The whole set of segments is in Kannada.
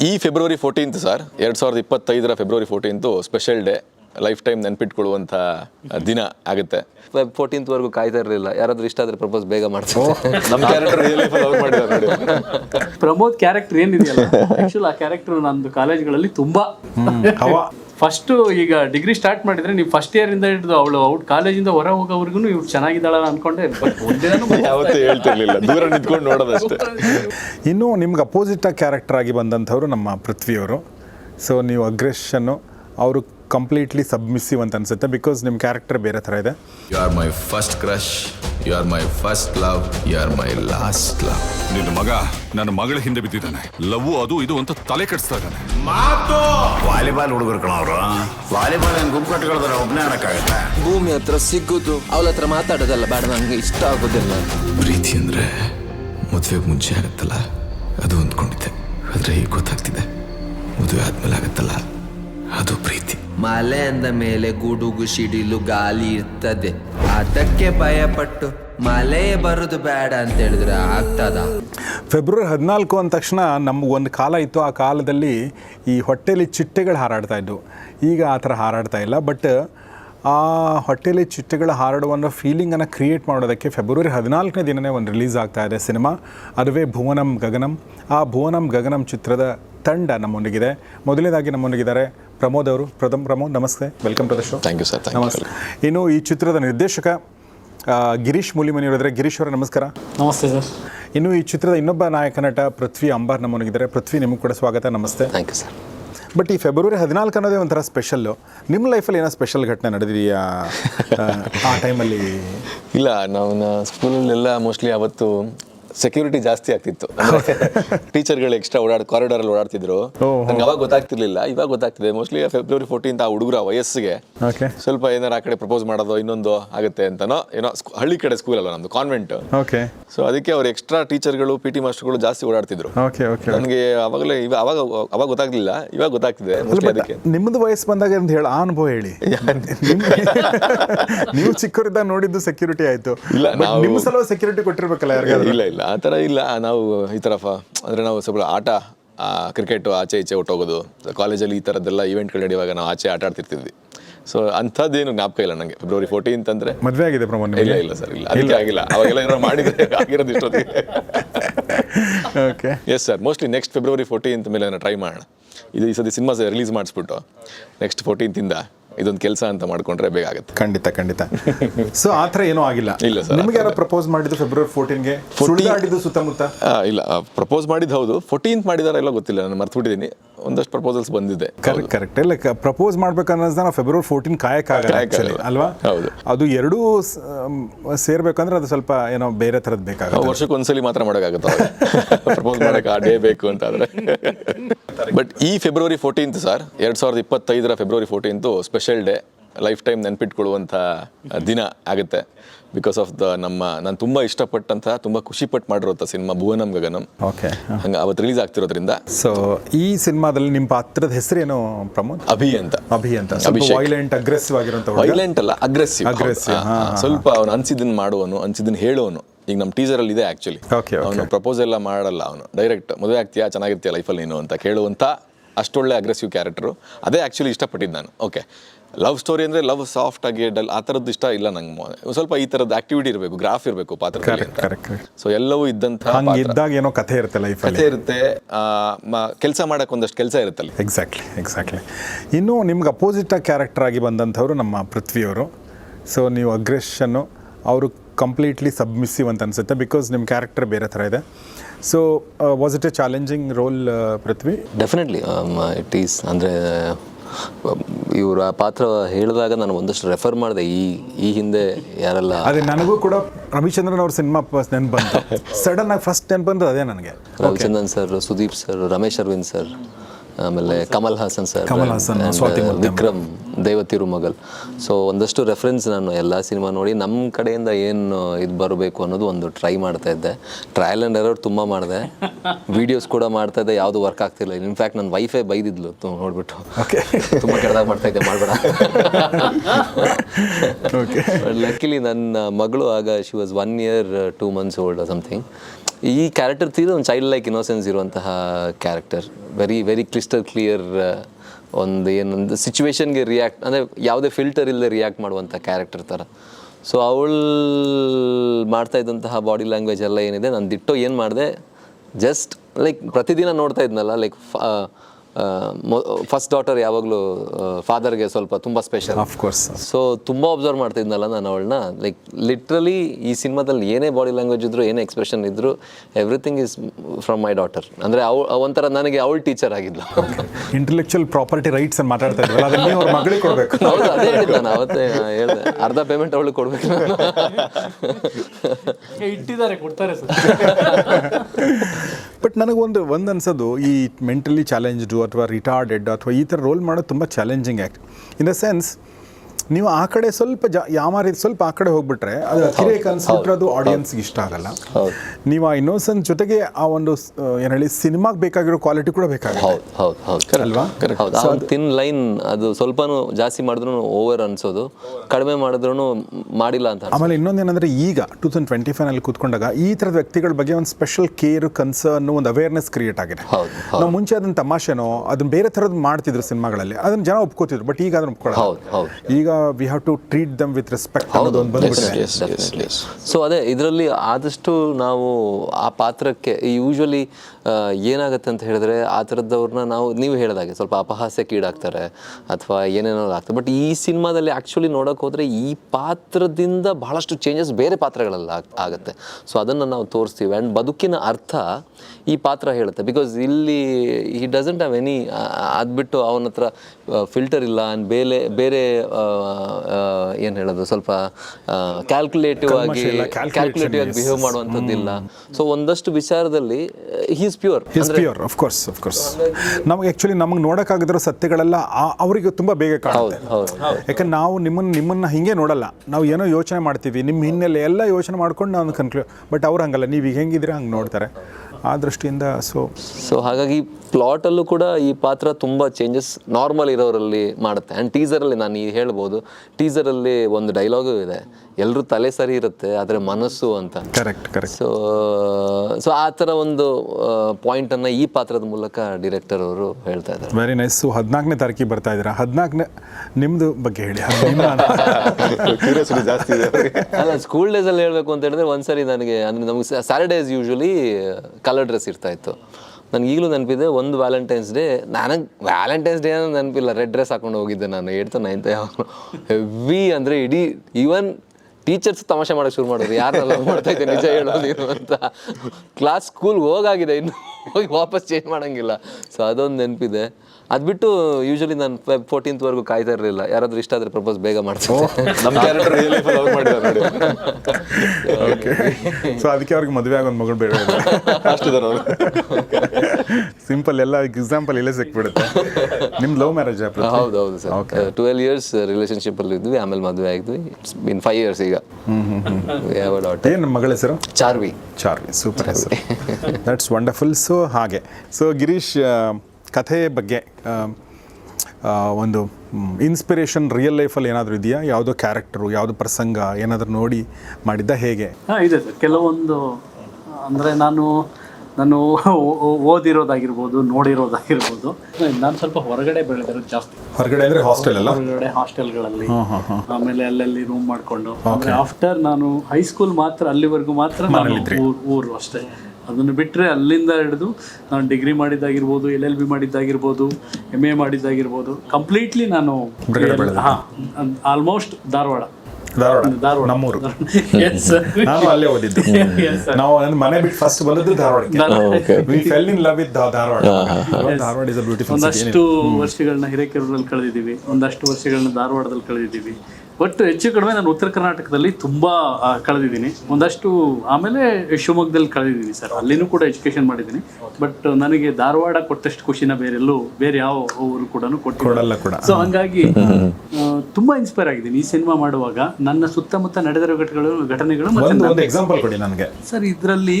ಈ ಫೆಬ್ರವರಿ ಫೋರ್ಟೀನ್ತ್ ಸರ್ ಎರಡ್ ಸಾವಿರದ ಇಪ್ಪತ್ತೈದರ February fourteenth special day lifetime ನೆನ್ಪಿಟ್ಕೊಳ್ಳುವಂಥ ದಿನ ಆಗುತ್ತೆ. ಫೋರ್ಟೀನ್ತ್ ವರೆಗೂ ಕಾಯ್ತಾ ಇರಲಿಲ್ಲ. ಯಾರಾದ್ರೂ ಇಷ್ಟ ಆದ್ರೆ ಪ್ರಪೋಸ್ ಬೇಗ ಮಾಡ್ತಾರೆ. ನಮ್ಮ ಕ್ಯಾರೆಕ್ಟರ್ ರಿಯಲ್ ಲೈಫಲ್ಲಿ ಅವ್ರು ಮಾಡಿದ್ದಾರೆ ನೋಡಿ. ಪ್ರಮೋದ್ ಕ್ಯಾರೆಕ್ಟರ್ ಏನಿದೆಯಲ್ಲ? ಆಕ್ಚುಲ್ ಆ ಕ್ಯಾರೆಕ್ಟರ್ ನಂದು ಕಾಲೇಜ್ಗಳಲ್ಲಿ ತುಂಬಾ. ಫಸ್ಟ್ ಈಗ ಡಿಗ್ರಿ ಸ್ಟಾರ್ಟ್ ಮಾಡಿದ್ರೆ ನೀವು ಫಸ್ಟ್ ಇಯರ್ ಇಂದ ಹಿಡಿದು ಅವಳು ಔಟ್ ಕಾಲೇಜಿಂದ ಹೊರ ಹೋಗೋವರೆಗೂ ಇವ್ರು ಚೆನ್ನಾಗಿದ್ದಾಳ ಅನ್ಕೊಂಡೆ. ಯಾವತ್ತೂ ಹೇಳ್ತಿರ್ಲಿಲ್ಲ ದೂರ ನಿಂತ್ಕೊಂಡು ನೋಡೋದಷ್ಟೇ ಇನ್ನು ನಿಮ್ಗೆ ಅಪೋಸಿಟ್ ಕ್ಯಾರೆಕ್ಟರ್ ಆಗಿ ಬಂದಂಥವ್ರು ನಮ್ಮ ಪೃಥ್ವಿಯವರು ಸೊ ನೀವು ಅಗ್ರೆಷನ್ನು ಅವರು ಕಂಪ್ಲೀಟ್ಲಿ ಸಬ್ಮಿಸಿವ್ ಅಂತ ಅನ್ಸುತ್ತೆ ಬಿಕಾಸ್ ನಿಮ್ಮ ಕ್ಯಾರೆಕ್ಟರ್ ಬೇರೆ ಥರ ಇದೆ you are my first crush. You are my first love you are my last love ನಿನ್ನ ಮಗ ನನ್ನ ಮಗಳ ಹಿಂದೆ ಬಿದ್ದಿದ್ದಾನೆ. ಲವ್ ಅದು ಇದು ಅಂತ ತಲೆ ಕೆಡಿಸ್ತಾ ಇದ್ದಾನೆ. ವಾಲಿಬಾಲ್ ಹುಡುಗರು ಕಣವ್ರು ವಾಲಿಬಾಲ್ ಏನ್ ಗುಂಪು ಕಟ್ಕೊಳ್ತಾರೆ ಒಬ್ಬನೇ ಆಡಕ್ಕಾಗತ್ತೆ ಭೂಮಿ ಹತ್ರ ಸಿಗುದು ಅವಳ ಹತ್ರ ಮಾತಾಡೋದಲ್ಲ ಬೇಡ ನಂಗೆ ಇಷ್ಟ ಆಗೋದಿಲ್ಲ. ಪ್ರೀತಿ ಅಂದ್ರೆ ಮದುವೆಗೆ ಮುಂಚೆ ಆಗತ್ತಲ್ಲ? ಅದು ಅಂದ್ಕೊಂಡಿದ್ದೆ ಆದ್ರೆ ಈಗ ಗೊತ್ತಾಗ್ತಿದೆ. ಮದುವೆ ಆದ್ಮೇಲೆ ಆಗತ್ತಲ್ಲ? ಅದು ಪ್ರೀತಿ. ಮಲೆ ಅಂದ ಮೇಲೆ ಗುಡುಗು ಸಿಡಿಲು ಗಾಳಿ ಇರ್ತದೆ. ಅದಕ್ಕೆ ಭಯಪಟ್ಟು ಮಲೆ ಬರುದು ಬೇಡ ಅಂತ ಹೇಳಿದ್ರೆ ಆಗ್ತದ? ಫೆಬ್ರವರಿ ಹದಿನಾಲ್ಕು ಅಂದ ತಕ್ಷಣ ನಮ್ಗೆ ಒಂದು ಕಾಲ ಇತ್ತು. ಆ ಕಾಲದಲ್ಲಿ ಈ ಹೊಟ್ಟೆಲಿ ಚಿಟ್ಟೆಗಳು ಹಾರಾಡ್ತಾ ಇದ್ವು. ಈಗ ಆ ಥರ ಹಾರಾಡ್ತಾ ಇಲ್ಲ. ಬಟ್ ಆ ಹೊಟ್ಟೆಲಿ ಚಿಟ್ಟೆಗಳು ಹಾರಾಡುವ ಅನ್ನೋ ಫೀಲಿಂಗನ್ನು ಕ್ರಿಯೇಟ್ ಮಾಡೋದಕ್ಕೆ ಫೆಬ್ರವರಿ ಹದಿನಾಲ್ಕನೇ ದಿನನೇ ಒಂದು ರಿಲೀಸ್ ಆಗ್ತಾ ಇದೆ ಸಿನಿಮಾ. ಅದುವೇ ಭುವನಂ ಗಗನಂ. ಆ ಭುವನಂ ಗಗನಂ ಚಿತ್ರದ ತಂಡ ನಮ್ಮೊಂದಿಗಿದೆ. ಮೊದಲನೇದಾಗಿ ನಮ್ಮೊಂದಿಗಿದ್ದಾರೆ ಪ್ರಮೋದ್ ಅವರು. ಪ್ರಥಮ್ ಪ್ರಮೋದ್ ನಮಸ್ತೆ. Welcome to the show thank you sir thank ನಮಸ್ತೆ. ಇನ್ನು ಈ ಚಿತ್ರದ ನಿರ್ದೇಶಕ ಗಿರೀಶ್ ಗಿರೀಶ್ ಮೂಲಿಮನಿಯವರಿದ್ದಾರೆ ಗಿರೀಶ್ ಅವರ ನಮಸ್ಕಾರ. ನಮಸ್ತೆ ಸರ್ ಇನ್ನು ಈ ಚಿತ್ರದ ಇನ್ನೊಬ್ಬ ನಾಯಕ ನಟ ಪೃಥ್ವಿ ಅಂಬಾರ್ ನಮ್ಮನಿಗಿದ್ದಾರೆ ಪೃಥ್ವಿ ನಿಮಗೆ ಕೂಡ ಸ್ವಾಗತ. ನಮಸ್ತೆ. ಥ್ಯಾಂಕ್ ಯು ಸರ್ ಬಟ್ ಈ ಫೆಬ್ರವರಿ ಹದಿನಾಲ್ಕು ಅನ್ನೋದೇ ಒಂಥರ ಸ್ಪೆಷಲ್ಲು ನಿಮ್ಮ ಲೈಫಲ್ಲಿ ಏನೋ ಸ್ಪೆಷಲ್ ಘಟನೆ ನಡೆದಿದೆಯಾ? ಆ, ಆ ಟೈಮಲ್ಲಿ ಇಲ್ಲ ನಾವು ಸ್ಕೂಲಲ್ಲೆಲ್ಲ ಮೋಸ್ಟ್ಲಿ ಅವತ್ತು ಸೆಕ್ಯೂರಿಟಿ ಜಾಸ್ತಿ ಆಗ್ತಿತ್ತು. ಟೀಚರ್ಗಳು ಎಕ್ಸ್ಟ್ರಾ ಓಡಾಡ್ ಕಾರಿಡಾರ್ ಅಲ್ಲಿ ಓಡಾಡ್ತಿದ್ರು. ನಂಗೆ ಅವಾಗ ಗೊತ್ತಾಗ್ತಿರ್ಲಿಲ್ಲ ಇವಾಗ ಗೊತ್ತಾಗ್ತಿದೆ. ಮೋಸ್ಟ್ಲಿ ಫೆಬ್ರವರಿ ಫೋರ್ಟೀನ್ ಆ ಹುಡುಗರ ವಯಸ್ಸಿಗೆ ಸ್ವಲ್ಪ ಏನಾರ ಆ ಕಡೆ ಪ್ರಪೋಸ್ ಮಾಡೋದು ಇನ್ನೊಂದು ಆಗುತ್ತೆ ಅಂತನೋ ಏನೋ ಹಳ್ಳಿ ಕಡೆ ಸ್ಕೂಲ್ ಅಲ್ಲ ನಮ್ದು ಕಾನ್ವೆಂಟ್ ಓಕೆ ಸೊ ಅದಕ್ಕೆ ಅವ್ರು ಎಕ್ಸ್ಟ್ರಾ ಟೀಚರ್ಗಳು ಪಿ ಟಿ ಮಾಸ್ಟರ್ಗಳು ಜಾಸ್ತಿ ಓಡಾಡ್ತಿದ್ರು. ನನಗೆ ಅವಾಗಲೇ ಇವಾಗ ಅವಾಗ ಅವಾಗ ಗೊತ್ತಾಗ್ಲಿಲ್ಲ ಇವಾಗ ಗೊತ್ತಾಗ್ತಿದೆ ಅದಕ್ಕೆ. ನಿಮ್ಮದು ವಯಸ್ಸು ಬಂದಾಗ ಅಂತ ಹೇಳಿ ಆ ಅನುಭವ ಹೇಳಿ. ನೀವು ಚಿಕ್ಕವರಿದ್ದಾಗ ನೋಡಿದ್ದು ಸೆಕ್ಯೂರಿಟಿ ಆಯ್ತು. ಇಲ್ಲ, ನಿಮ್ಮ ಸಲ ಸೆಕ್ಯೂರಿಟಿ ಕೊಟ್ಟಿರ್ಬೇಕಲ್ಲ ಇಲ್ಲ ಇಲ್ಲ. ಇಲ್ಲ ಆ ಥರ ಇಲ್ಲ ನಾವು ಈ ಥರ ಫ- ಅಂದರೆ ನಾವು ಸ್ವಲ್ಪ ಆಟ ಕ್ರಿಕೆಟು ಆಚೆ ಈಚೆ ಹೊಟ್ಟೋಗೋದು ಕಾಲೇಜಲ್ಲಿ ಈ ಥರದ್ದೆಲ್ಲ ಇವೆಂಟ್ಗಳು ನಡೆಯುವಾಗ ನಾವು ಆಚೆ ಆಟ ಆಡ್ತಿರ್ತಿದ್ವಿ. ಸೊ ಅಂಥದ್ದೇನು ಜ್ಞಾಪಕ ಇಲ್ಲ ನನಗೆ ಫೆಬ್ರವರಿ ಫೋರ್ಟೀನ್ತ್ ಅಂದರೆ ಮದುವೆ ಆಗಿದೆ ಪ್ರಮಾಣ ಇಲ್ಲ ಇಲ್ಲ ಸರ್ ಇಲ್ಲ. ಅದಕ್ಕೆ ಆಗಿಲ್ಲ. ಅವಾಗೆಲ್ಲ ಏನೋ ಮಾಡಿದರೆ ಆಗಿರೋದು ಇಷ್ಟೊತ್ತಿಗೆ. Okay yes sir mostly next February fourteenth ಮೇಲೆ ಟ್ರೈ ಮಾಡೋಣ. ಇದು ಈ ಸತಿ ಸಿನಿಮಾ ರಿಲೀಸ್ ಮಾಡಿಸ್ಬಿಟ್ಟು ನೆಕ್ಸ್ಟ್ ಫೋರ್ಟೀನ್ತಿಂದ ಇದೊಂದು ಕೆಲಸ ಅಂತ ಮಾಡ್ಕೊಂಡ್ರೆ ಬೇಗ ಆಗುತ್ತೆ. ಖಂಡಿತ ಖಂಡಿತ. ಸೊ ಆ ಥರ ಏನೂ ಆಗಿಲ್ಲ. ಇಲ್ಲ ಸರ್ ನಿಮ್ಗೆ ಯಾರೋ ಪ್ರಪೋಸ್ ಮಾಡಿದ್ದು ಫೆಬ್ರವರಿ ಫೋರ್ಟೀನ್ಗೆ ಸುಳಿದಾಡಿದ್ದು ಸುತ್ತಮುತ್ತ? ಆ, ಇಲ್ಲ ಪ್ರಪೋಸ್ ಮಾಡಿದ್ದು ಹೌದು. ಫೋರ್ಟೀನ್ತ್ ಮಾಡಿದಾರ ಎಲ್ಲ ಗೊತ್ತಿಲ್ಲ ನಾನು ಮರ್ತ್ಬಿಟ್ಟಿದ್ದೀನಿ ಒಂದಷ್ಟು ಪ್ರಪೋಸಲ್ಸ್ ಬಂದಿದೆ. ಕರೆಕ್ಟ್ ಕರೆಕ್ಟ್ ಇಲ್ಲ ಪ್ರಪೋಸ್ ಮಾಡ್ಬೇಕನ್ನೋದನ್ನ ನಾವು ಫೆಬ್ರವರಿ ಫೋರ್ಟೀನ್ ಕಾಯಕ್ಕಾಗಲ್ಲ ಕಾಯಕ್ಕಾಗಲ್ಲ. ಅಲ್ವಾ? ಹೌದು. ಅದು ಎರಡೂ ಸ- ಮ್, ಸೇರ್ಬೇಕಂದ್ರೆ ಅದು ಸ್ವಲ್ಪ ಏನೋ ಬೇರೆ ಥರದ್ದು ನಾವು ಬೇಕಾಗುತ್ತೆ ವರ್ಷಕ್ಕೆ ಒಂದ್ಸಲಿ ಮಾತ್ರ ಮಾಡೋಕ್ಕಾಗುತ್ತೆ ಪ್ರಪೋಸ್ ಮಾಡಕ್ಕೆ ಆ ಡೇ ಬೇಕು ಅಂತ ಆದ್ರೆ ಬಟ್ ಈ ಫೆಬ್ರವರಿ ಫೋರ್ಟೀನ್ತ್ ಸರ್ ಎರಡ್ ಸಾವಿರದ ಇಪ್ಪತ್ತೈದರ February fourteenth special day lifetime ನೆನ್ಪಿಟ್ಕೊಳ್ಳುವಂಥ ದಿನ ಆಗುತ್ತೆ. ಬಿಕಾಸ್ ಆಫ್ ದ ನಮ್ಮ ನಾನು ತುಂಬ ಇಷ್ಟಪಟ್ಟಂತಹ ತುಂಬ ಖುಷಿಪಟ್ಟು ಮಾಡಿರೋಂಥ ಸಿನಿಮಾ ಭುವನಂ ಗಗನಂ. ಓಕೆ ಹಂಗೆ ಅವತ್ತು ರಿಲೀಸ್ ಆಗ್ತಿರೋದ್ರಿಂದ. ಸೊ ಈ ಸಿನಿಮಾದಲ್ಲಿ ನಿಮ್ಮ ಪಾತ್ರದ ಹೆಸರೇನು ಪ್ರಮೋದ್? ಅಭಿ ಅಂತ. ಅಭಿ ಅಂತ. ವೈಲೆಂಟ್ ಅಗ್ರೆಸಿವ್ ಆಗಿರೋಂಥ ವೈಲೆಂಟ್ ಅಲ್ಲ ಅಗ್ರೆಸಿವ್ ಹಾ, ಸ್ವಲ್ಪ ಅವನು ಅನ್ಸಿದ್ದನ್ ಮಾಡುವನು ಅನ್ಸಿದ್ದನ್ ಹೇಳುವನು. ಈಗ ನಮ್ಮ ಟೀಸರ್ ಅಲ್ಲಿ ಇದೆ okay. ಅವನು ಪ್ರಪೋಸ್ ಎಲ್ಲ ಮಾಡಲ್ಲ ಅವನು. ಡೈರೆಕ್ಟ್ ಮದುವೆ ಆಗ್ತೀಯಾ? ಚೆನ್ನಾಗಿರ್ತೀಯ ಲೈಫಲ್ಲಿ ನೀನು ಅಂತ ಕೇಳುವಂತ ಅಷ್ಟೊಳ್ಳೆ ಅಗ್ರೆಸಿವ್ ಕ್ಯಾರೆಕ್ಟರು ಅದೇ ಆ್ಯಕ್ಚುಲಿ ಇಷ್ಟಪಟ್ಟಿದ್ದು ನಾನು. ಓಕೆ ಲವ್ ಸ್ಟೋರಿ ಅಂದರೆ ಲವ್ ಸಾಫ್ಟ್ ಆಗಿ ಡಲ್ ಆ ಥರದ್ದು ಇಷ್ಟ ಇಲ್ಲ ನಂಗೆ ಸ್ವಲ್ಪ ಈ ಥರದ ಆಕ್ಟಿವಿಟಿ ಇರಬೇಕು ಗ್ರಾಫ್ ಇರಬೇಕು ಪಾತ್ರ ಸೊ ಎಲ್ಲವೂ ಇದ್ದಂಥ ಪಾತ್ರ. ಇದ್ದಾಗ ಏನೋ ಕಥೆ ಇರುತ್ತೆ ಲೈಫ್ ಕಥೆ ಇರುತ್ತೆ ಕೆಲಸ ಮಾಡೋಕೆ ಒಂದಷ್ಟು ಕೆಲಸ ಇರುತ್ತಲ್ಲ. ಎಕ್ಸಾಕ್ಟ್ಲಿ ಎಕ್ಸಾಕ್ಟ್ಲಿ ಇನ್ನು ನಿಮ್ಗೆ ಅಪೋಸಿಟ್ ಕ್ಯಾರೆಕ್ಟರ್ ಆಗಿ ಬಂದಂಥವ್ರು ನಮ್ಮ ಪೃಥ್ವಿಯವರು. ಸೊ ನೀವು ಅಗ್ರೆಷನ್ನು ಅವರು ಕಂಪ್ಲೀಟ್ಲಿ ಸಬ್ಮಿಸಿವ್ ಅಂತ ಅನ್ಸುತ್ತೆ ಬಿಕಾಸ್ ನಿಮ್ಮ ಕ್ಯಾರೆಕ್ಟರ್ ಬೇರೆ ಥರ ಇದೆ. So was it a challenging role Prithvi definitely it is ಅಂದರೆ ಇವರ ಆ ಪಾತ್ರ ಹೇಳಿದಾಗ ನಾನು ಒಂದಷ್ಟು ರೆಫರ್ ಮಾಡಿದೆ. ಈ ಈ ಹಿಂದೆ ಯಾರೆಲ್ಲ ಅದೇ ನನಗೂ ಕೂಡ ರವಿಚಂದ್ರನ್ ಅವ್ರ ಸಿನಿಮಾ ನೆನ್ಪು ಬಂತು. ಸಡನ್ ಆಗಿ ಫಸ್ಟ್ ನೆನ್ಪು ಬಂದು ಅದೇ ನನಗೆ. Ravichandran sir Sudeep sir Ramesh Aravind sir ಆಮೇಲೆ ಕಮಲ್ ಹಾಸನ್ ಸರ್ ಕಮಲ್ ಹಾಸನ್, ಸ್ವಾತಿ ವಿಕ್ರಮ್ ದೇವತಿರು ಮಗಲ್ ಸೊ ಒಂದಷ್ಟು ರೆಫರೆನ್ಸ್ ನಾನು ಎಲ್ಲ ಸಿನಿಮಾ ನೋಡಿ ನಮ್ಮ ಕಡೆಯಿಂದ ಏನು ಇದು ಬರಬೇಕು ಅನ್ನೋದು ಒಂದು ಟ್ರೈ ಮಾಡ್ತಾ ಇದ್ದೆ. ಟ್ರಯಲ್ ಆ್ಯಂಡ್ ಎರರ್ ತುಂಬ ಮಾಡಿದೆ. ವಿಡಿಯೋಸ್ ಕೂಡ ಮಾಡ್ತಾ ಇದ್ದೆ ಯಾವುದು ವರ್ಕ್ ಆಗ್ತಿಲ್ಲ. ಇನ್ಫ್ಯಾಕ್ಟ್ ನನ್ನ ವೈಫೈ ಬೈದಿದ್ಲು ನೋಡ್ಬಿಟ್ಟು. ಓಕೆ ತುಂಬ ಕೆಡದಾಗ ಮಾಡ್ತಾ ಇದ್ದೆ ಮಾಡಬೇಡ. ಓಕೆ ಲಕ್ಕಿಲಿ ನನ್ನ ಮಗಳು ಆಗ she was one year two months old something ಈ ಕ್ಯಾರೆಕ್ಟರ್ ತೀರ ಒಂದು ಚೈಲ್ಡ್ ಲೈಕ್ ಇನ್ನೋಸೆನ್ಸ್ ಇರುವಂತಹ ಕ್ಯಾರೆಕ್ಟರ್ ವೆರಿ ವೆರಿ ಕ್ಲಿಸ್ಟರ್ ಕ್ಲಿಯರ್ ಒಂದು ಏನೊಂದು ಸಿಚುವೇಶನ್ಗೆ ರಿಯಾಕ್ಟ್ ಅಂದರೆ ಯಾವುದೇ ಫಿಲ್ಟರ್ ಇಲ್ಲದೆ ರಿಯಾಕ್ಟ್ ಮಾಡುವಂಥ ಕ್ಯಾರೆಕ್ಟರ್ ಥರ ಸೊ ಅವಳು ಮಾಡ್ತಾ ಇದ್ದಂತಹ ಬಾಡಿ ಲ್ಯಾಂಗ್ವೇಜ್ ಎಲ್ಲ ಏನಿದೆ, ನಾನು ದಿಟ್ಟೋ ಏನು ಮಾಡಿದೆ ಜಸ್ಟ್ ಲೈಕ್ ಪ್ರತಿದಿನ ನೋಡ್ತಾ ಇದ್ನಲ್ಲ ಲೈಕ್ ಫಸ್ಟ್ ಡಾಟರ್ ಯಾವಾಗಲೂ ಫಾದರ್ಗೆ ಸ್ವಲ್ಪ ತುಂಬ ಸ್ಪೆಷಲ್ ಆಫ್ ಕೋರ್ಸ್ ಸೊ ತುಂಬ ಅಬ್ಸರ್ವ್ ಮಾಡ್ತಿದ್ನಲ್ಲ ನಾನು ಅವಳನ್ನ. ಲೈಕ್ ಲಿಟ್ರಲಿ ಈ ಸಿನಿಮಾದಲ್ಲಿ ಏನೇ ಬಾಡಿ ಲ್ಯಾಂಗ್ವೇಜ್ ಇದ್ರು ಏನೇ ಎಕ್ಸ್ಪ್ರೆಷನ್ ಇದ್ರು everything is from my daughter ಅಂದರೆ ಅವ್ ಒಂಥರ ನನಗೆ ಅವಳ ಟೀಚರ್ ಆಗಿದ್ಲು. ಇಂಟೆಲೆಕ್ಚುಯಲ್ ಪ್ರಾಪರ್ಟಿ ರೈಟ್ಸ್ ಅಂತ ಮಾತಾಡ್ತಾ ಕೊಡಬೇಕು. ಹೌದು ಅದೇ ಹೇಳಿದ್ದೆ ನಾನು ಅವತ್ತೇ ಹೇಳಿದೆ. ಅರ್ಧ ಪೇಮೆಂಟ್ ಅವಳು ಕೊಡ್ಬೇಕು ನಾನು. ಏ, ಇಟ್ಟಿದ್ದಾರೆ ಕೊಡ್ತಾರೆ ಸರ್. ಬಟ್ ನನಗೊಂದು ಒಂದು ಅನ್ಸೋದು, ಈ ಮೆಂಟಲಿ ಚಾಲೆಂಜ್ಡು ಅಥವಾ ರಿಟಾರ್ಡೆಡ್ ಅಥವಾ ಈ ಥರ ರೋಲ್ ಮಾಡೋದು ತುಂಬ challenging act in the sense ನೀವು ಆ ಕಡೆ ಸ್ವಲ್ಪ ಜ ಯಾವ ರೀತಿ ಸ್ವಲ್ಪ ಆ ಕಡೆ ಹೋಗ್ಬಿಟ್ರೆ ಅದು ಅತಿರೇಕ ಅನ್ಸ್ಬಿಟ್ರೆ ಅದು ಆಡಿಯನ್ಸ್ಗೆ ಇಷ್ಟ ಆಗಲ್ಲ. ನೀವು ಆ ಇನ್ನೋಸೆನ್ಸ್ ಜೊತೆಗೆ ಆ ಒಂದು ಏನು ಹೇಳಿ ಸಿನಿಮಾಗೆ ಬೇಕಾಗಿರೋ ಕ್ವಾಲಿಟಿ ಕೂಡ ಬೇಕಾಗುತ್ತೆ. ಹೌದು ಹೌದು ಹೌದು. ಅಲ್ವಾ? ತಿನ್ ಲೈನ್ ಅದು ಸ್ವಲ್ಪನೂ ಜಾಸ್ತಿ ಮಾಡಿದ್ರು ಓವರ್ ಅನ್ಸೋದು. ಕಡಿಮೆ ಮಾಡಿದ್ರು ಮಾಡಿಲ್ಲ ಅಂತ. ಆಮೇಲೆ ಇನ್ನೊಂದೇನಂದ್ರೆ ಈಗ ಟೂ ತೌಸಂಡ್ ಟ್ವೆಂಟಿ ಫೈನಲ್ಲಿ ಕೂತ್ಕೊಂಡಾಗ ಈ ತರದ ವ್ಯಕ್ತಿಗಳ ಬಗ್ಗೆ ಒಂದು ಸ್ಪೆಷಲ್ ಕೇರ್ ಕನ್ಸರ್ನ್ ಒಂದು ಅವೇರ್ನೆಸ್ ಕ್ರಿಯೇಟ್ ಆಗಿದೆ. ನಾವು ಮುಂಚೆ ಅದನ್ನ ತಮಾಷೆನೋ ಅದನ್ನ ಬೇರೆ ತರದ್ ಮಾಡ್ತಿದ್ರು ಸಿನಿಮಾಗಳಲ್ಲಿ ಅದನ್ನ ಜನ ಒಪ್ಕೋತಿದ್ರು ಬಟ್ ಈಗ ಅದನ್ನ ಒಪ್ಕೊಳ್ಳೋದು ಈಗ we have to treat them with respect ಬಂದ್ಬಿಟ್ಟಿದೆ. ಸೊ ಅದೇ ಇದರಲ್ಲಿ ಆದಷ್ಟು ನಾವು ಆ ಪಾತ್ರಕ್ಕೆ ಯೂಶ್ವಲಿ ಏನಾಗುತ್ತೆ ಅಂತ ಹೇಳಿದ್ರೆ ಆ ಥರದವ್ರನ್ನ ನಾವು ನೀವು ಹೇಳಿದಾಗೆ ಸ್ವಲ್ಪ ಅಪಹಾಸ್ಯಕ್ಕೆ ಈಡಾಗ್ತಾರೆ ಅಥವಾ ಏನೇನೋ ಆಗ್ತದೆ. ಬಟ್ ಈ ಸಿನಿಮಾದಲ್ಲಿ ಆ್ಯಕ್ಚುಲಿ ನೋಡೋಕೆ ಹೋದರೆ ಈ ಪಾತ್ರದಿಂದ ಬಹಳಷ್ಟು ಚೇಂಜಸ್ ಬೇರೆ ಪಾತ್ರಗಳೆಲ್ಲ ಆಗ್- ಆಗುತ್ತೆ. ಸೊ ಅದನ್ನು ನಾವು ತೋರಿಸ್ತೀವಿ. ಆ್ಯಂಡ್ ಬದುಕಿನ ಅರ್ಥ ಈ ಪಾತ್ರ ಹೇಳುತ್ತೆ. ಬಿಕಾಸ್ ಇಲ್ಲಿ ಈ ಡಸಂಟ್ ಹ್ಯಾವ್ ಎನಿ ಅದು ಬಿಟ್ಟು ಅವನ ಹತ್ರ ಫಿಲ್ಟರ್ ಇಲ್ಲ. ಆ್ಯಂಡ್ ಬೇರೆ ಬೇರೆ ಏನು ಹೇಳೋದು ಸ್ವಲ್ಪ ಕ್ಯಾಲ್ಕುಲೇಟಿವ್ ಆಗಿ ಕ್ಯಾಲ್ಕುಲೇಟಿವ್ ಆಗಿ ಬಿಹೇವ್ ಮಾಡುವಂಥದ್ದಿಲ್ಲ. ಸೊ ಒಂದಷ್ಟು ವಿಚಾರದಲ್ಲಿ he's pure is pure of course of course ನಮಗೆ ಆ್ಯಕ್ಚುಲಿ ನಮಗೆ ನೋಡೋಕ್ಕಾಗದಿರೋ ಸತ್ಯಗಳೆಲ್ಲ ಅವರಿಗೆ ತುಂಬ ಬೇಗ ಕಾಣುತ್ತೆ. ಯಾಕಂದ್ರೆ ನಾವು ನಿಮ್ಮನ್ನು ನಿಮ್ಮನ್ನು ಹಿಂಗೆ ನೋಡಲ್ಲ. ನಾವು ಏನೋ ಯೋಚನೆ ಮಾಡ್ತೀವಿ ನಿಮ್ಮ ಹಿನ್ನೆಲೆ ಎಲ್ಲ ಯೋಚನೆ ಮಾಡ್ಕೊಂಡು ನಾವು ಕನ್ಕ್ಲೂ ಬಟ್ ಅವ್ರು ಹಂಗಲ್ಲ ನೀವು ಈಗ ಹೆಂಗಿದ್ರೆ ಹಂಗೆ ನೋಡ್ತಾರೆ. ಆ ದೃಷ್ಟಿಯಿಂದ ಸೊ ಸೊ ಹಾಗಾಗಿ ಪ್ಲಾಟಲ್ಲೂ ಕೂಡ ಈ ಪಾತ್ರ ತುಂಬ ಚೇಂಜಸ್ ನಾರ್ಮಲ್ ಇರೋರಲ್ಲಿ ಮಾಡುತ್ತೆ. ಆ್ಯಂಡ್ ಟೀಸರಲ್ಲಿ ನಾನು ಈ ಹೇಳ್ಬೋದು ಟೀಸರಲ್ಲಿ ಒಂದು ಡೈಲಾಗು ಇದೆ. ಎಲ್ಲರೂ ತಲೆ ಸರಿ ಇರುತ್ತೆ ಆದರೆ ಮನಸ್ಸು ಅಂತ. ಕರೆಕ್ಟ್ ಕರೆಕ್ಟ್ ಸೊ ಸೊ ಆ ಥರ ಒಂದು ಪಾಯಿಂಟನ್ನು ಈ ಪಾತ್ರದ ಮೂಲಕ ಡಿರೆಕ್ಟರ್ ಅವರು ಹೇಳ್ತಾ ಇದ್ದಾರೆ. ವೆರಿ ನೈಸ್ ಸೊ ಹದಿನಾಲ್ಕನೇ ತಾರೀಕಿಗೆ ಬರ್ತಾ ಇದ್ದೀರಾ? ಹದಿನಾಲ್ಕನೇ ನಿಮ್ಮದು ಬಗ್ಗೆ ಹೇಳಿ. ಕ್ಯೂರಿಯಾಸಿಟಿ ಜಾಸ್ತಿ ಇದೆ ಅಲ್ಲ ಸ್ಕೂಲ್ ಡೇಸಲ್ಲಿ ಹೇಳಬೇಕು ಅಂತ ಹೇಳಿದ್ರೆ ಒಂದ್ಸರಿ ನನಗೆ ಅಂದರೆ ನಮಗೆ ಸ್ಯಾಟರ್ಡೇಸ್ ಯೂಶ್ವಲಿ ಕಲರ್ ಡ್ರೆಸ್ ಇರ್ತಾ ಇತ್ತು. ನನಗೆ ಈಗಲೂ ನೆನಪಿದೆ, ಒಂದು ವ್ಯಾಲೆಂಟೈನ್ಸ್ ಡೇ ನನಗೆ ವ್ಯಾಲೆಂಟೈನ್ಸ್ ಡೇ ಅನ್ನೋ ನೆನಪಿಲ್ಲ ರೆಡ್ ಡ್ರೆಸ್ ಹಾಕೊಂಡು ಹೋಗಿದ್ದೆ ನಾನು ಏಡ್ತು ನೈನ್ತ್ ಯಾವಾಗ ಹೆವಿ ಅಂದರೆ ಇಡೀ ಈವನ್ ಟೀಚರ್ಸ್ ತಮಾಷೆ ಮಾಡೋಕೆ ಶುರು ಮಾಡೋದು ಯಾರನ್ನೆಲ್ಲ ಮಾಡ್ತಾ ಇದ್ದೆ, ನಿಜ ಹೇಳೋದು ಅಂತ. ಕ್ಲಾಸ್ ಸ್ಕೂಲ್ಗೆ ಹೋಗಾಗಿದೆ ಇನ್ನು. ಹೋಗಿ ವಾಪಸ್ ಚೇಂಜ್ ಮಾಡೋಂಗಿಲ್ಲ. ಸೊ ಅದೊಂದು ನೆನಪಿದೆ. ಅದು ಬಿಟ್ಟು ಯೂಶಲಿ ನಾನು ಫೆಬ್ ಫೋರ್ಟೀನ್ತ್ವರೆಗೂ ಕಾಯ್ತಾ ಇರಲಿಲ್ಲ. ಯಾರಾದರೂ ಇಷ್ಟ ಆದರೆ ಪ್ರಪೋಸ್ ಬೇಗ ಮಾಡ್ತೀನಿ. ನಮ್ಮ ಕ್ಯಾರೆಕ್ಟರ್ ರಿಯಲ್ ಲೈಫಲ್ಲಿ ಲವ್ ಮಾಡಿದ್ದಾರೆ ನೋಡಿ. ಓಕೆ ಸೊ ಅದಕ್ಕೆ ಅವ್ರಿಗೆ ಮದುವೆ ಆಗೋ ಒಂದು ಮಗಳು ಬೇಡ ಸಿಂಪಲ್ ಎಲ್ಲ ಎಕ್ಸಾಂಪಲ್ ಇಲ್ಲೇ ಸಿಕ್ಬಿಡುತ್ತೆ. ನಿಮ್ಮ ಲವ್ ಮ್ಯಾರೇಜ್ ಹೌದು ಹೌದು ಸರ್. ಟ್ವೆಲ್ ಇಯರ್ಸ್ ರಿಲೇಷನ್ಶಿಪ್ ಅಲ್ಲಿ ಇದ್ವಿ ಆಮೇಲೆ ಮದುವೆ ಆಗಿದ್ವಿ. ಬಿನ್ ಫೈವ್ ಇಯರ್ಸ್ ಈಗ. ಏನು ನಮ್ಮ ಮಗಳ ಹೆಸರು? ಚಾರ್ವಿ. ಚಾರ್ವಿ ಸೂಪರ್ ಹೆಸರು. ದಟ್ಸ್ ವಂಡರ್ಫುಲ್ ಸೊ ಹಾಗೆ. ಸೊ ಗಿರೀಶ್ ಕಥೆ ಬಗ್ಗೆ ಒಂದು ಇನ್ಸ್ಪಿರೇಷನ್ ರಿಯಲ್ ಲೈಫಲ್ಲಿ ಏನಾದರೂ ಇದೆಯಾ? ಯಾವುದೋ ಕ್ಯಾರೆಕ್ಟರು ಯಾವುದೋ ಪ್ರಸಂಗ ಏನಾದರೂ ನೋಡಿ ಮಾಡಿದ್ದ ಹೇಗೆ? ಹಾಂ ಇದೆ ಸರ್. ಕೆಲವೊಂದು ಅಂದರೆ ನಾನು ನಾನು ಓದಿರೋದಾಗಿರ್ಬೋದು ನೋಡಿರೋದಾಗಿರ್ಬೋದು. ನಾನು ಸ್ವಲ್ಪ ಹೊರಗಡೆ ಬೆಳೆದಿರೋದು ಜಾಸ್ತಿ. ಹೊರಗಡೆ ಅಂದ್ರೆ ಹಾಸ್ಟೆಲ್ ಅಲ್ಲ? ಹೊರಗಡೆ ಹಾಸ್ಟೆಲ್ಗಳಲ್ಲಿ ಆಮೇಲೆ ಅಲ್ಲಲ್ಲಿ ರೂಮ್ ಮಾಡ್ಕೊಂಡು. ಆಫ್ಟರ್ ನಾನು ಹೈಸ್ಕೂಲ್ ಮಾತ್ರ ಅಲ್ಲಿವರೆಗೂ ಮಾತ್ರ ನಾನು ಊರು ಊರು ಅಷ್ಟೇ. ಅದನ್ನು ಬಿಟ್ಟರೆ ಅಲ್ಲಿಂದ ಹಿಡಿದು ನಾನು ಡಿಗ್ರಿ ಮಾಡಿದ್ದಾಗಿರ್ಬೋದು ಎಲ್ ಎಲ್ ಬಿ ಮಾಡಿದ್ದಾಗಿರ್ಬೋದು ಎಂ ಎ ಮಾಡಿದ್ದಾಗಿರ್ಬೋದು ಕಂಪ್ಲೀಟ್ಲಿ ನಾನು ಹಾಂ ಆಲ್ಮೋಸ್ಟ್ ಧಾರವಾಡ. ಧಾರವಾಡ. ಧಾರವಾಡ. ನಮ್ಮೂರು. Yes, sir. ನಾನು ಅಲ್ಲೇ ಓದಿದ್ದು. Yes, ನಾವು ನನ್ನ ಮನೆ ಬಿಟ್ಟು ಫಸ್ಟ್ ಬಂದದ್ದು ಧಾರವಾಡಕ್ಕೆ. We fell in love with Dharwad. Dharwad is a beautiful ಒಂದಷ್ಟು ವರ್ಷಗಳನ್ನ ಹಿರೇಕೆರೂರಲ್ಲಿ ಕಳೆದಿದ್ದೀವಿ. ಒಂದಷ್ಟು ವರ್ಷಗಳನ್ನ ಧಾರವಾಡದಲ್ಲಿ ಕಳೆದಿದ್ದೀವಿ. ಒಟ್ಟು ಹೆಚ್ಚು ಕಡಿಮೆ ನಾನು ಉತ್ತರ ಕರ್ನಾಟಕದಲ್ಲಿ ತುಂಬ ಕಳೆದಿದ್ದೀನಿ. ಒಂದಷ್ಟು ಆಮೇಲೆ ಶಿವಮೊಗ್ಗದಲ್ಲಿ ಕಳೆದಿದ್ದೀನಿ ಸರ್. ಅಲ್ಲಿನೂ ಕೂಡ ಎಜುಕೇಷನ್ ಮಾಡಿದ್ದೀನಿ. ಬಟ್ ನನಗೆ ಧಾರವಾಡ ಕೊಟ್ಟಷ್ಟು ಖುಷಿನ ಬೇರೆಲ್ಲೂ ಬೇರೆ ಯಾವ ಊರು ಕೂಡ ಕೊಟ್ಟಿಲ್ಲ. ಕೂಡ. ಸೊ ಹಂಗಾಗಿ ತುಂಬಾ ಇನ್ಸ್ಪೈರ್ ಆಗಿದ್ದೀನಿ ಈ ಸಿನಿಮಾ ಮಾಡುವಾಗ. ನನ್ನ ಸುತ್ತಮುತ್ತ ನಡೆದಿರೋ ಘಟನೆಗಳು ಘಟನೆಗಳು ಮತ್ತೆ ಎಕ್ಸಾಂಪಲ್ ಕೊಡಿ ನನಗೆ. ಸರ್ ಇದರಲ್ಲಿ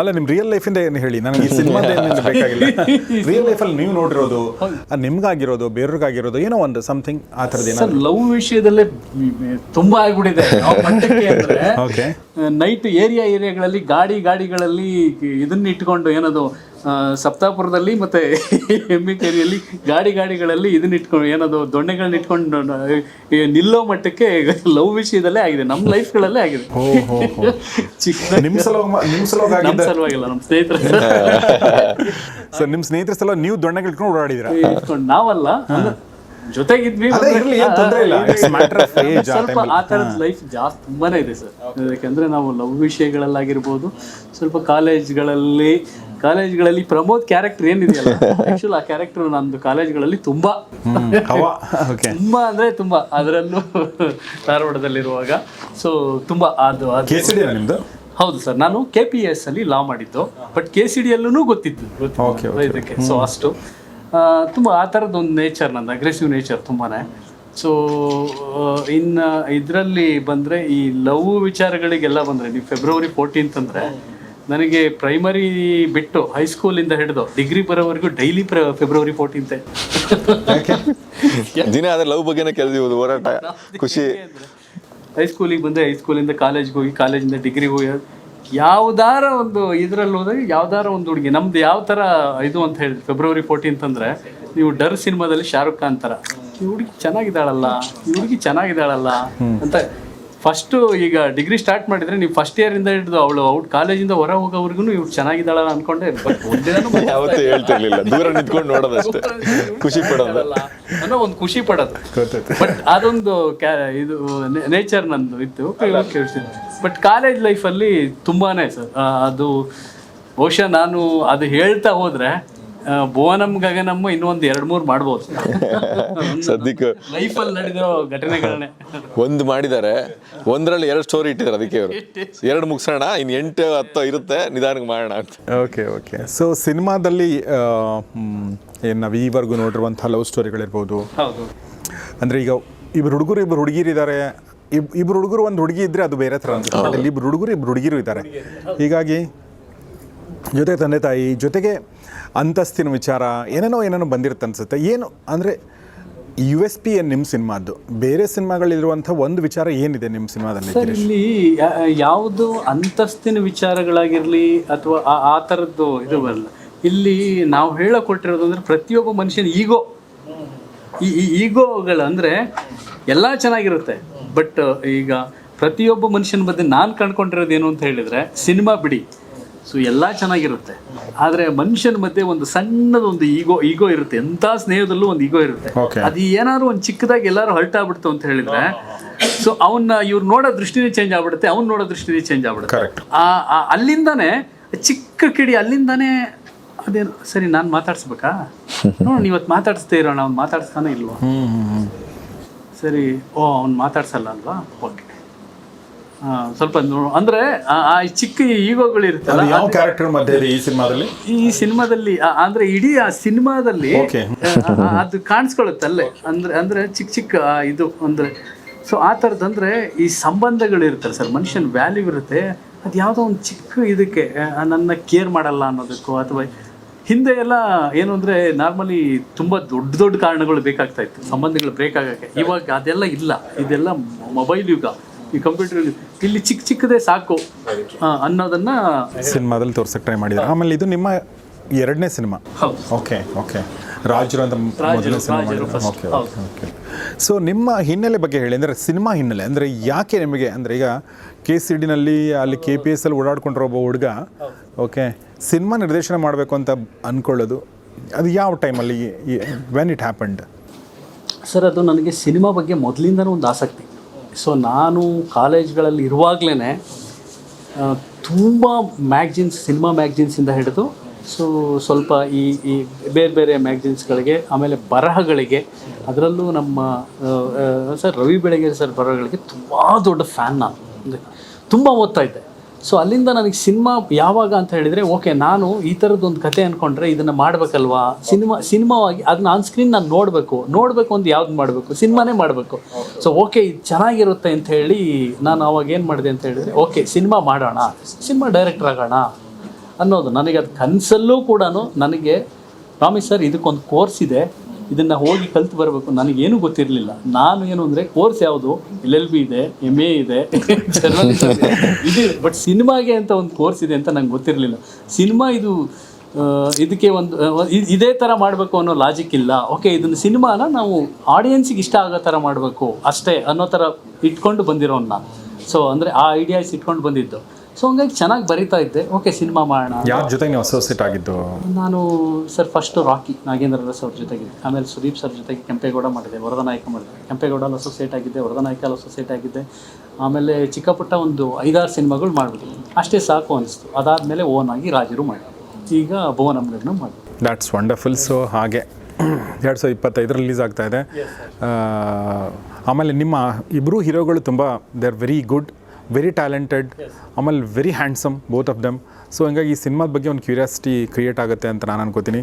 ಅಲ್ಲ ನಿಮ್ಮ ರಿಯಲ್ ಲೈಫಿಂದ ಏನು ಹೇಳಿ? ನನಗೆ ಈ ಸಿನಿಮಾ ಬೇಕಾಗಿಲ್ಲ. ರಿಯಲ್ ಲೈಫಲ್ಲಿ ನೀವು ನೋಡಿರೋದು ನಿಮ್ಗಾಗಿರೋದು ಬೇರೆಯವ್ರಿಗಾಗಿರೋದು ಏನೋ ಒಂದು ಸಮಥಿಂಗ್ ಆ ಥರದ್ದು ಸರ್ ಲವ್ ವಿಷಯದಲ್ಲೇ ತುಂಬಾ ಆಗ್ಬಿಟ್ಟಿದೆ. ಯಾವ ಮಟ್ಟಕ್ಕೆ ಅಂದ್ರೆ ಓಕೆ ನೈಟ್ ಏರಿಯಾ ಏರಿಯಾಗಳಲ್ಲಿ ಗಾಡಿ ಗಾಡಿಗಳಲ್ಲಿ ಇದನ್ನ ಇಟ್ಕೊಂಡು ಏನದು ಆ, ಸಪ್ತಾಪುರದಲ್ಲಿ ಮತ್ತೆ ಎಮ್ಮಿಕೇರಿಯಲ್ಲಿ ಗಾಡಿ ಗಾಡಿಗಳಲ್ಲಿ ಇದನ್ನ ಇಟ್ಕೊಂಡು ಏನದು ದೊಣ್ಣೆಗಳನ್ನ ಇಟ್ಕೊಂಡು ಈ ನಿಲ್ಲೋ ಮಟ್ಟಕ್ಕೆ ಲವ್ ವಿಷಯದಲ್ಲೇ ಆಗಿದೆ. ನಮ್ಮ ಲೈಫ್ಗಳಲ್ಲೇ ಆಗಿದೆ. ನಿಮ್ ಹೋ ಹೋ. ಚಿಕ್ಕ ನಿಮ್ಮ ಸಲುವಾಗಿ ನಿಮ್ಮ ಸಲುವಾಗಿ ನಮ್ಮ ಆಗಿದ್ದ ಸಲುವಾಗಿಲ್ಲ ನಮ್ಮ ಸ್ನೇಹಿತರ ಸರ್ ನಿಮ್ಮ ಸ್ನೇಹಿತರ ಸಲ ನೀವು ದೊಣ್ಣೆಗಳು ಇಟ್ಕೊಂಡು ಓಡಾಡಿದ್ರ? ಇಟ್ಕೊಂಡು ನಾವಲ್ಲ ಅಂದ್ರೆ ಜೊತೆಗಿದ್ವಿ ಅದೇ ಅಂದ್ರೆ- ಇರ್ಲಿ, ಏನ್ ತೊಂದ್ರೆ ಇಲ್ಲ. It's matter of age ಆ ಸ್ವಲ್ಪ ಆ ಥರದ ಲೈಫ್ ಜಾಸ್ತಿ ತುಂಬಾನೇ ಇದೆ ಸರ್ ಯಾಕಂದ್ರೆ ನಾವು ಲವ್ ವಿಷಯಗಳಲ್ಲಾಗಿರ್ಬೋದು ಸ್ವಲ್ಪ ಕಾಲೇಜ್ಗಳಲ್ಲಿ ಕಾಲೇಜ್ಗಳಲ್ಲಿ ಪ್ರಮೋದ್ ಕ್ಯಾರೆಕ್ಟರ್ ಏನಿದೆಯಲ್ಲ ಆಕ್ಚುಲ್ ಆ ಕ್ಯಾರೆಕ್ಟರ್ ನಂದು ಕಾಲೇಜ್ಗಳಲ್ಲಿ ತುಂಬಾ. ಹವ. ಓಕೆ ತುಂಬಾ ಅಂದ್ರೆ ತುಂಬಾ. ಅದರಲ್ಲೂ ಧಾರವಾಡದಲ್ಲಿರುವಾಗ ಸೊ ತುಂಬಾ ಅದು ಅದು. ಕೆ ಸಿ ಡಿ ನಿಮ್ದು? ಹೌದು ಸರ್ ನಾನು ಕೆ ಪಿ ಎಸ್ ಅಲ್ಲಿ ಲಾ ಮಾಡಿದ್ದು ಬಟ್ ಕೆ ಸಿ ಡಿ ಅಲ್ಲೂ ಗೊತ್ತಿತ್ತು. Okay, ಗೊತ್ತಿತ್ತು okay. ಇದಕ್ಕೆ ಸೊ ಅಷ್ಟು. ತುಂಬ ಆ ಥರದ್ದು ಒಂದು ನೇಚರ್ ನಂದು ಅಗ್ರೆಸಿವ್ ನೇಚರ್ ತುಂಬಾ ಸೊ ಇನ್ನು ಇದರಲ್ಲಿ ಬಂದರೆ ಈ ಲವ್ ವಿಚಾರಗಳಿಗೆಲ್ಲ ಬಂದರೆ ನೀವು ಫೆಬ್ರವರಿ ಫೋರ್ಟೀನ್ತ್ ಅಂದರೆ ನನಗೆ ಪ್ರೈಮರಿ ಬಿಟ್ಟು ಹೈಸ್ಕೂಲಿಂದ ಹಿಡಿದು ಡಿಗ್ರಿ ಬರೋವರೆಗೂ ಡೈಲಿ ಫೆಬ್ರವರಿ ಫೋರ್ಟೀನ್ತೆ ದಿನ ಅದೇ ಲವ್ ಬಗ್ಗೆನೇ ಕೆಲಸ ಹೋರಾಟ ಖುಷಿ. ಹೈಸ್ಕೂಲಿಗೆ ಬಂದೆ ಹೈಸ್ಕೂಲಿಂದ ಕಾಲೇಜ್ಗೆ ಹೋಗಿ ಕಾಲೇಜಿಂದ ಡಿಗ್ರಿಗೆ ಹೋಗಿ ಯಾವ್ದಾರ ಒಂದು ಇದ್ರಲ್ಲಿ ಹೋದಾಗ ಯಾವ್ದಾರ ಒಂದು ಹುಡುಗಿ ನಮ್ದು ಯಾವ ತರ ಇದು ಅಂತ ಹೇಳಿ ಫೆಬ್ರವರಿ ಫೋರ್ಟೀನ್ತ್ ಅಂದರೆ ನೀವು ಡರ್ ಸಿನಿಮಾದಲ್ಲಿ ಶಾರುಖ್ ಖಾನ್ ಥರ ಈ ಹುಡುಗಿ ಚೆನ್ನಾಗಿದ್ದಾಳಲ್ಲ ಈ ಹುಡುಗಿ ಚೆನ್ನಾಗಿದ್ದಾಳಲ್ಲ ಅಂತ ಫಸ್ಟು ಈಗ ಡಿಗ್ರಿ ಸ್ಟಾರ್ಟ್ ಮಾಡಿದ್ರೆ ನೀವು ಫಸ್ಟ್ ಇಯರಿಂದ ಹಿಡಿದು ಅವಳು ಔಟ್ ಕಾಲೇಜಿಂದ ಹೊರ ಹೋಗೋವರೆಗೂ ಇವ್ರು ಚೆನ್ನಾಗಿದ್ದಾಳ ಅನ್ಕೊಂಡೆ. ಬಟ್ ಒಂದಿನ ಯಾವತ್ತೂ ಹೇಳ್ತಿರ್ಲಿಲ್ಲ. ದೂರ ನಿಂತ್ಕೊಂಡು ನೋಡೋದಷ್ಟೇ. ಖುಷಿ ಪಡೋದು. ಅನ್ನೋ ಒಂದು ಖುಷಿ ಪಡೋದು. ಬಟ್ ಅದೊಂದು ಕ್ಯಾ ಇದು ನೇಚರ್ ನಂದು ಇತ್ತು. ಬಟ್ ಕಾಲೇಜ್ ಲೈಫಲ್ಲಿ ತುಂಬಾನೇ ಸರ್ ಅದು ಬಹುಶಃ ನಾನು ಅದು ಹೇಳ್ತಾ ಹೋದ್ರೆ ಭುವನಂ ಗಗನಮ್ಮ ಇನ್ನೊಂದು ಎರಡು ಮೂರು ಮಾಡ್ಬೋದು. ಸದ್ಯಕ್ಕೆ ಲೈಫಲ್ಲಿ ನಡೆದಿರೋ ಘಟನೆಗಳನ್ನೇ. ಒಂದು ಮಾಡಿದ್ದಾರೆ. ಒಂದರಲ್ಲಿ ಎರಡು ಸ್ಟೋರಿ ಇಟ್ಟಿದ್ದಾರೆ ಅದಕ್ಕೆ ಅವರು ಎರಡು ಮುಗಿಸೋಣ ಇನ್ನು ಎಂಟು ಹತ್ತು ಇರುತ್ತೆ ನಿಧಾನಕ್ಕೆ ಮಾಡೋಣ ಅಂತ. Okay okay. ಸೊ ಸಿನಿಮಾದಲ್ಲಿ ಏನು ನಾವು ಈವರೆಗೂ ನೋಡಿರುವಂಥ ಲವ್ ಸ್ಟೋರಿಗಳಿರ್ಬೋದು ಹೌದು. ಅಂದರೆ ಈಗ ಇಬ್ರು ಹುಡುಗರು ಇಬ್ರು ಹುಡುಗಿರಿದ್ದಾರೆ. ಇಬ್ ಇಬ್ರು ಹುಡುಗರು ಒಂದು ಹುಡುಗಿ ಇದ್ದರೆ ಅದು ಬೇರೆ ಥರ ಅಂತ ಬಟ್ ಇಲ್ಲಿ ಇಬ್ರು ಹುಡುಗರು ಇಬ್ರು ಹುಡುಗಿರು ಇದ್ದಾರೆ. ಹೀಗಾಗಿ ಜೊತೆ ತಂದೆ ತಾಯಿ ಜೊತೆಗೆ ಅಂತಸ್ತಿನ ವಿಚಾರ ಏನೇನೋ ಏನೇನೋ ಬಂದಿರುತ್ತೆ ಅನ್ಸುತ್ತೆ. ಏನು ಅಂದರೆ ಯು ಎಸ್ ಪಿ ಏನು ನಿಮ್ಮ ಸಿನಿಮಾದ್ದು? ಬೇರೆ ಸಿನಿಮಾಗಳಿರುವಂಥ ಒಂದು ವಿಚಾರ ಏನಿದೆ ನಿಮ್ಮ ಸಿನಿಮಾದಲ್ಲಿ ಸರ್ ಇಲ್ಲಿ ಯಾವುದು ಅಂತಸ್ತಿನ ವಿಚಾರಗಳಾಗಿರಲಿ ಅಥವಾ ಆ- ಆ ಥರದ್ದು ಇದು ಬರಲ್ಲ. ಇಲ್ಲಿ ನಾವು ಹೇಳಕೊಟ್ಟಿರೋದು ಅಂದರೆ ಪ್ರತಿಯೊಬ್ಬ ಮನುಷ್ಯನ ಈಗೋ. ಈ ಈಗೋಗಳು ಅಂದರೆ ಎಲ್ಲ ಚೆನ್ನಾಗಿರುತ್ತೆ. ಬಟ್ ಈಗ ಪ್ರತಿಯೊಬ್ಬ ಮನುಷ್ಯನ ಬಗ್ಗೆ ನಾನು ಕಂಡ್ಕೊಂಡಿರೋದು ಏನು ಅಂತ ಹೇಳಿದರೆ ಸಿನಿಮಾ ಬಿಡಿ. ಸೊ ಎಲ್ಲ ಚೆನ್ನಾಗಿರುತ್ತೆ. ಆದರೆ ಮನುಷ್ಯನ ಮಧ್ಯೆ ಒಂದು ಸಣ್ಣದೊಂದು ಈಗೋ ಈಗೋ ಇರುತ್ತೆ. ಎಂಥ ಸ್ನೇಹದಲ್ಲೂ ಒಂದು ಈಗೋ ಇರುತ್ತೆ. ಅದು ಏನಾದ್ರು ಒಂದು ಚಿಕ್ಕದಾಗಿ ಎಲ್ಲರೂ ಹಲ್ಟ್ ಆಗ್ಬಿಡ್ತು ಅಂತ ಹೇಳಿದ್ರೆ ಸೊ ಅವನ್ನ ಇವ್ರು ನೋಡೋ ದೃಷ್ಟಿನೇ ಚೇಂಜ್ ಆಗ್ಬಿಡುತ್ತೆ ಅವ್ನು ನೋಡೋ ದೃಷ್ಟಿನೇ ಚೇಂಜ್ ಆಗ್ಬಿಡುತ್ತೆ. ಅಲ್ಲಿಂದಾನೆ ಆ ಅಲ್ಲಿಂದಾನೇ ಚಿಕ್ಕ ಕಿಡಿ ಅಲ್ಲಿಂದಾನೇ ಅದೇನು ಸರಿ ನಾನು ಮಾತಾಡ್ಸ್ಬೇಕಾ? ನೋಡಿ ಇವತ್ತು ಮಾತಾಡಿಸ್ತೇ ಇರೋಣ ಅವ್ನು ಮಾತಾಡಿಸ್ತಾನೆ ಇಲ್ವಾ? ಸರಿ ಓ ಅವ್ನು ಮಾತಾಡ್ಸಲ್ಲ ಅಲ್ವಾ? ಓಕೆ ಸ್ವಲ್ಪ ಅಂದ್ರೆ ಆ- ಚಿಕ್ಕ ಈಗೋಗಳು ಇರುತ್ತಲ್ಲ ಅದು ಯಾವ ಕ್ಯಾರೆಕ್ಟರ್ ಮಧ್ಯೆ ಇದೆ ಈ ಸಿನಿಮಾದಲ್ಲಿ? ಈ ಸಿನಿಮಾದಲ್ಲಿ ಅಂದ್ರೆ ಇಡೀ ಆ ಸಿನಿಮಾದಲ್ಲಿ ಅದು ಕಾಣಿಸ್ಕೊಳ್ಳುತ್ತೆ ಅಲ್ಲೇ. ಅಂದ್ರೆ ಅಂದ್ರೆ ಚಿಕ್ಕ ಚಿಕ್ಕ ಇದು ಅಂದ್ರೆ ಸೊ ಆ ಥರದ್ದು ಅಂದ್ರೆ ಈ ಸಂಬಂಧಗಳು ಸರ್ ಮನುಷ್ಯನ ವ್ಯಾಲ್ಯೂ ಇರುತ್ತೆ. ಅದು ಯಾವುದೋ ಒಂದು ಚಿಕ್ಕ ಇದಕ್ಕೆ ನನ್ನ ಕೇರ್ ಮಾಡಲ್ಲ ಅನ್ನೋದಕ್ಕೋ ಅಥವಾ ಹಿಂದೆ ಎಲ್ಲ ಏನು ಅಂದ್ರೆ ನಾರ್ಮಲಿ ತುಂಬಾ ದೊಡ್ಡ ದೊಡ್ಡ ಕಾರಣಗಳು ಬೇಕಾಗ್ತಾ ಇತ್ತು ಸಂಬಂಧಗಳು ಬ್ರೇಕ್ ಆಗಕ್ಕೆ. ಇವಾಗ ಅದೆಲ್ಲ ಇಲ್ಲ. ಇದೆಲ್ಲ ಮೊಬೈಲ್ ಯುಗ. ಈ ಕಂಪ್ಯೂಟರ್ ಇಲ್ಲಿ ಚಿಕ್ಕ ಚಿಕ್ಕದೇ ಸಾಕು. ಅನ್ನೋದನ್ನ ಸಿನಿಮಾದಲ್ಲಿ ತೋರ್ಸಕ್ಕೆ ಟ್ರೈ ಮಾಡಿದ್ರು ಆಮೇಲೆ ಇದು ನಿಮ್ಮ ಎರಡನೇ ಸಿನಿಮಾ. ಹೌದು. Okay okay. ರಾಜರು ಅಂತ ಮೊದಲನೇ ಸಿನಿಮಾ ಮಾಡಿದ್ರು. ಓಕೆ ಹೌದು. ಓಕೆ. ಸೊ ನಿಮ್ಮ ಹಿನ್ನೆಲೆ ಬಗ್ಗೆ ಹೇಳಿ. ಅಂದರೆ ಸಿನಿಮಾ ಹಿನ್ನೆಲೆ. ಅಂದರೆ ಯಾಕೆ ನಿಮಗೆ ಅಂದರೆ ಈಗ ಕೆ ಸಿ ಡಿನಲ್ಲಿ ಅಲ್ಲಿ ಕೆ ಪಿ ಎಸ್ ಅಲ್ಲಿ ಓಡಾಡ್ಕೊಂಡಿರೋ ಒಬ್ಬ ಹುಡುಗ ಓಕೆ ಸಿನಿಮಾ ನಿರ್ದೇಶನ ಮಾಡಬೇಕು ಅಂತ ಅಂದ್ಕೊಳ್ಳೋದು ಅದು ಯಾವ ಟೈಮಲ್ಲಿ ವೆನ್ ಇಟ್ ಹ್ಯಾಪಂಡ್ ಸರ್ ಅದು ನನಗೆ ಸಿನಿಮಾ ಬಗ್ಗೆ ಮೊದಲಿಂದನೂ ಒಂದು ಆಸಕ್ತಿ. ಸೊ ನಾನು ಕಾಲೇಜ್ಗಳಲ್ಲಿ ಇರುವಾಗಲೇ ತುಂಬ ಮ್ಯಾಗ್ಜಿನ್ಸ್ ಸಿನಿಮಾ ಮ್ಯಾಗ್ಜಿನ್ಸಿಂದ ಹಿಡಿದು ಸೊ ಸ್ವಲ್ಪ ಈ ಈ ಬೇರೆ ಬೇರೆ ಮ್ಯಾಗ್ಜಿನ್ಸ್ಗಳಿಗೆ ಆಮೇಲೆ ಬರಹಗಳಿಗೆ, ಅದರಲ್ಲೂ ನಮ್ಮ ಸರ್ ರವಿ ಬೆಳಗೆರೆ ಸರ್ ಬರಹಗಳಿಗೆ ತುಂಬ ದೊಡ್ಡ ಫ್ಯಾನ್ ನಾನು. ತುಂಬ ಓದ್ತಾ ಇದ್ದೆ. ಸೊ ಅಲ್ಲಿಂದ ನನಗೆ ಸಿನಿಮಾ ಯಾವಾಗ ಅಂತ ಹೇಳಿದರೆ ಓಕೆ ನಾನು ಈ ಥರದ್ದೊಂದು ಕತೆ ಅಂದ್ಕೊಂಡ್ರೆ ಇದನ್ನು ಮಾಡಬೇಕಲ್ವಾ? ಸಿನಿಮಾ, ಸಿನಿಮಾವಾಗಿ ಅದನ್ನ ಆನ್ ಸ್ಕ್ರೀನ್ ನಾನು ನೋಡಬೇಕು. ನೋಡಬೇಕು ಅಂತ ಯಾವ್ದು ಮಾಡಬೇಕು? ಸಿನಿಮಾನೇ ಮಾಡಬೇಕು. ಸೊ ಓಕೆ ಇದು ಚೆನ್ನಾಗಿರುತ್ತೆ ಅಂತ ಹೇಳಿ ನಾನು ಅವಾಗ ಏನು ಮಾಡಿದೆ ಅಂತ ಹೇಳಿದರೆ ಓಕೆ ಸಿನಿಮಾ ಮಾಡೋಣ. ಸಿನಿಮಾ ಡೈರೆಕ್ಟರ್ ಆಗೋಣ ಅನ್ನೋದು ನನಗೆ ಅದು ಕನಸಲ್ಲೂ ಕೂಡ ನನಗೆ, ರಾಮೇಶ್ ಸರ್, ಇದಕ್ಕೊಂದು ಕೋರ್ಸ್ ಇದೆ. ಇದನ್ನು ಹೋಗಿ ಕಲ್ತು ಬರಬೇಕು. ನನಗೇನು ಗೊತ್ತಿರಲಿಲ್ಲ. ನಾನು ಏನು ಅಂದರೆ ಕೋರ್ಸ್ ಯಾವುದು? ಎಲ್ ಎಲ್ ಬಿ ಇದೆ, ಎಂ ಎ ಇದೆ ಇದೆ. ಬಟ್ ಸಿನಿಮಾಗೆ ಅಂತ ಒಂದು ಕೋರ್ಸ್ ಇದೆ ಅಂತ ನಂಗೆ ಗೊತ್ತಿರಲಿಲ್ಲ. ಸಿನಿಮಾ ಇದು ಇದಕ್ಕೆ ಒಂದು ಇದೇ ಥರ ಮಾಡಬೇಕು ಅನ್ನೋ ಲಾಜಿಕ್ ಇಲ್ಲ. ಓಕೆ ಇದನ್ನು ಸಿನಿಮಾನ ನಾವು ಆಡಿಯನ್ಸಿಗೆ ಇಷ್ಟ ಆಗೋ ಥರ ಮಾಡಬೇಕು ಅಷ್ಟೇ ಅನ್ನೋ ಥರ ಇಟ್ಕೊಂಡು ಬಂದಿರೋನ್ನ. ನಾನು ಸೊ ಅಂದರೆ ಆ ಐಡಿಯಾಸ್ ಇಟ್ಕೊಂಡು ಬಂದಿದ್ದು. ಸೊ ಹಂಗಾಗಿ ಚೆನ್ನಾಗಿ ಬರಿತಾ ಇದ್ದೆ. ಓಕೆ ಸಿನಿಮಾ ಮಾಡೋಣ ಯಾರ ಜೊತೆ ನೀವು ಅಸೋಸಿಯೇಟ್ ಆಗಿದ್ದು? ನಾನು sir first Rocky Nagendra Rao ಅವ್ರ ಜೊತೆಗೆ. ಆಮೇಲೆ ಸುದೀಪ್ ಸರ್ ಜೊತೆಗೆ ಕೆಂಪೇಗೌಡ ಮಾಡಿದೆ ವರದನಾಯಕ ಮಾಡಿದೆ. ಕೆಂಪೇಗೌಡಲ್ಲಿ ಅಸೋಸಿಯೇಟ್ ಆಗಿದ್ದೆ ವರದ ನಾಯಕಲ್ಲಿ ಅಸೋಸಿಯೇಟ್ ಆಗಿದ್ದೆ. ಆಮೇಲೆ ಚಿಕ್ಕಪುಟ್ಟ ಒಂದು ಐದಾರು ಸಿನಿಮಾಗಳು ಮಾಡಿಬಿಟ್ಟು ಅಷ್ಟೇ ಸಾಕು ಅನಿಸ್ತು. ಅದಾದಮೇಲೆ ಓನ್ ಆಗಿ ರಾಜರು ಮಾಡಿ ಈಗ ಭುವನ ಅಂಬ್ಲನ್ನು ಮಾಡಿ ದ್ಯಾಟ್ಸ್ ವಂಡರ್ಫುಲ್ ಸೊ ಹಾಗೆ ಎರಡು ಸಾವಿರದ ಇಪ್ಪತ್ತೈದರ ರಿಲೀಸ್ ಆಗ್ತಾ ಇದೆ. ಆಮೇಲೆ ನಿಮ್ಮ ಇಬ್ಬರು ಹೀರೋಗಳು ತುಂಬ they are very good very talented ಆಮೇಲೆ very handsome both of them so ಹಂಗಾಗಿ ಈ ಸಿನಿಮಾದ ಬಗ್ಗೆ ಒಂದು ಕ್ಯೂರಿಯಾಸಿಟಿ ಕ್ರಿಯೇಟ್ ಆಗುತ್ತೆ ಅಂತ ನಾನು ಅನ್ಕೋತೀನಿ.